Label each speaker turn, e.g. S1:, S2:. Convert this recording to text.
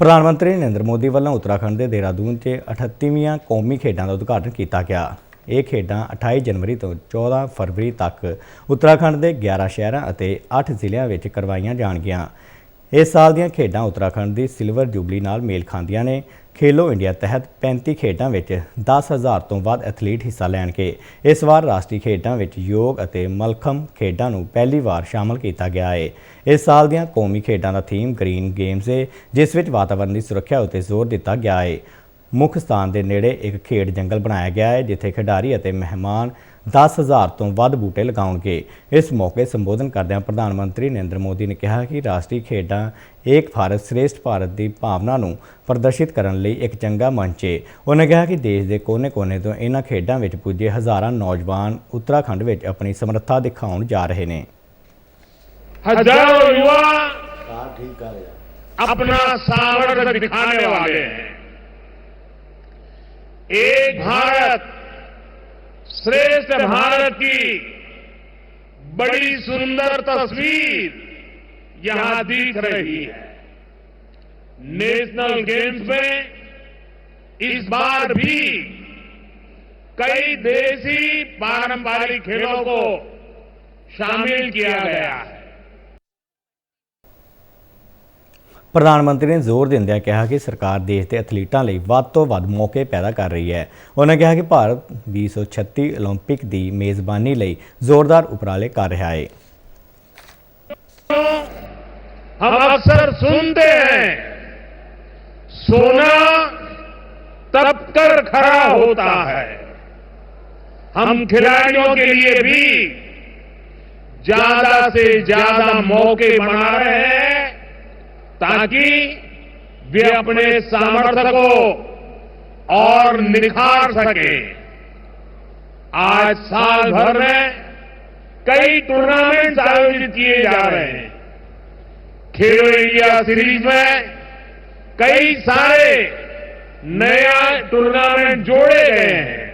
S1: ਪ੍ਰਧਾਨ ਮੰਤਰੀ ਨਰਿੰਦਰ ਮੋਦੀ ਵੱਲੋਂ ਉੱਤਰਾਖੰਡ ਦੇ ਦੇਹਰਾਦੂਨ 'ਚ 38ਵੀਆਂ ਕੌਮੀ ਖੇਡਾਂ ਦਾ ਉਦਘਾਟਨ ਕੀਤਾ ਗਿਆ। ਇਹ ਖੇਡਾਂ 28 ਜਨਵਰੀ ਤੋਂ 14 ਫਰਵਰੀ ਤੱਕ ਉੱਤਰਾਖੰਡ ਦੇ 11 ਸ਼ਹਿਰਾਂ ਅਤੇ 8 ਜ਼ਿਲ੍ਹਿਆਂ ਵਿੱਚ ਕਰਵਾਈਆਂ ਜਾਣਗੀਆਂ। ਇਸ ਸਾਲ ਦੀਆਂ ਖੇਡਾਂ ਉੱਤਰਾਖੰਡ ਦੀ ਸਿਲਵਰ ਜੁਬਲੀ ਨਾਲ ਮੇਲ ਖਾਂਦੀਆਂ ਨੇ। ਖੇਲੋ ਇੰਡੀਆ ਤਹਿਤ 35 ਖੇਡਾਂ ਵਿੱਚ 10000 ਤੋਂ ਵੱਧ ਐਥਲੀਟ ਹਿੱਸਾ ਲੈਣਗੇ ਇਸ ਵਾਰ ਰਾਸ਼ਟਰੀ ਖੇਡਾਂ ਵਿੱਚ ਯੋਗ ਅਤੇ ਮਲਖਮ ਖੇਡਾਂ ਨੂੰ ਪਹਿਲੀ ਵਾਰ ਸ਼ਾਮਲ ਕੀਤਾ ਗਿਆ ਹੈ ਇਸ ਸਾਲ ਦੀਆਂ ਕੌਮੀ ਖੇਡਾਂ ਦਾ ਥੀਮ ਗ੍ਰੀਨ ਗੇਮਸ ਹੈ ਜਿਸ ਵਿੱਚ ਵਾਤਾਵਰਣ ਦੀ ਸੁਰੱਖਿਆ ਉੱਤੇ ਜ਼ੋਰ ਦਿੱਤਾ ਗਿਆ ਹੈ ਮੁੱਖ ਸਥਾਨ ਦੇ ਨੇੜੇ ਇੱਕ ਖੇਡ ਜੰਗਲ ਬਣਾਇਆ ਗਿਆ ਹੈ ਜਿੱਥੇ ਖਿਡਾਰੀ ਅਤੇ ਮਹਿਮਾਨ 10000 ਤੋਂ ਵੱਧ ਬੂਟੇ ਲਗਾਉਣਗੇ। ਇਸ ਮੌਕੇ ਸੰਬੋਧਨ ਕਰਦਿਆਂ ਪ੍ਰਧਾਨ ਮੰਤਰੀ ਨਰਿੰਦਰ ਮੋਦੀ ਨੇ ਕਿਹਾ ਕਿ ਰਾਸ਼ਟਰੀ ਖੇਡਾਂ ਏਕ ਭਾਰਤ ਸ੍ਰੇਸ਼ਟ ਭਾਰਤ ਦੀ ਭਾਵਨਾ ਨੂੰ ਪ੍ਰਦਰਸ਼ਿਤ ਕਰਨ ਲਈ ਇੱਕ ਚੰਗਾ ਮੰਚ ਹੈ ਉਹਨੇ ਕਿਹਾ ਕਿ ਦੇਸ਼ ਦੇ ਕੋਨੇ-ਕੋਨੇ ਤੋਂ ਇਹਨਾਂ ਖੇਡਾਂ ਵਿੱਚ ਪੁੱਜੇ ਹਜ਼ਾਰਾਂ ਨੌਜਵਾਨ ਉੱਤਰਾਖੰਡ ਵਿੱਚ ਆਪਣੀ ਸਮਰੱਥਾ ਦਿਖਾਉਣ ਜਾ ਰਹੇ ਨੇ।
S2: ਹਜ਼ਾਰਾਂ ਯੁਵਾ ਆਪਣਾ ਸਾਮਰਥ ਦਿਖਾਣੇ ਵਾਲੇ एक भारत, श्रेष्ठ भारत की बड़ी सुंदर तस्वीर यहाँ दिख रही है। नेशनल गेम्स में इस बार भी कई देसी पारंपरिक खेलों को शामिल किया गया है।
S1: ਪ੍ਰਧਾਨ ਮੰਤਰੀ ਨੇ ਜ਼ੋਰ ਦਿੰਦਿਆਂ ਕਿਹਾ ਕਿ ਸਰਕਾਰ ਦੇਸ਼ ਦੇ ਐਥਲੀਟਾਂ ਲਈ ਵੱਧ ਤੋਂ ਵੱਧ ਮੌਕੇ ਪੈਦਾ ਕਰ ਰਹੀ ਹੈ ਉਹਨਾਂ ਕਿਹਾ ਕਿ ਭਾਰਤ 2036 올림픽 ਦੀ ਮੇਜ਼ਬਾਨੀ ਲਈ ਜ਼ੋਰਦਾਰ ਉਪਰਾਲੇ ਕਰ ਰਿਹਾ ਹੈ
S2: हम अक्सर सुनते हैं सोना तब कर खरा होता है हम खिलाड़ियों के लिए भी ज्यादा से ज्यादा मौके बना रहे हैं ताकि वे अपने सामर्थ्य को और निखार सके। आज साल भर में कई टूर्नामेंट आयोजित किए जा रहे हैं। खेलो इंडिया सीरीज़ में कई सारे नया टूर्नामेंट जोड़े गए हैं।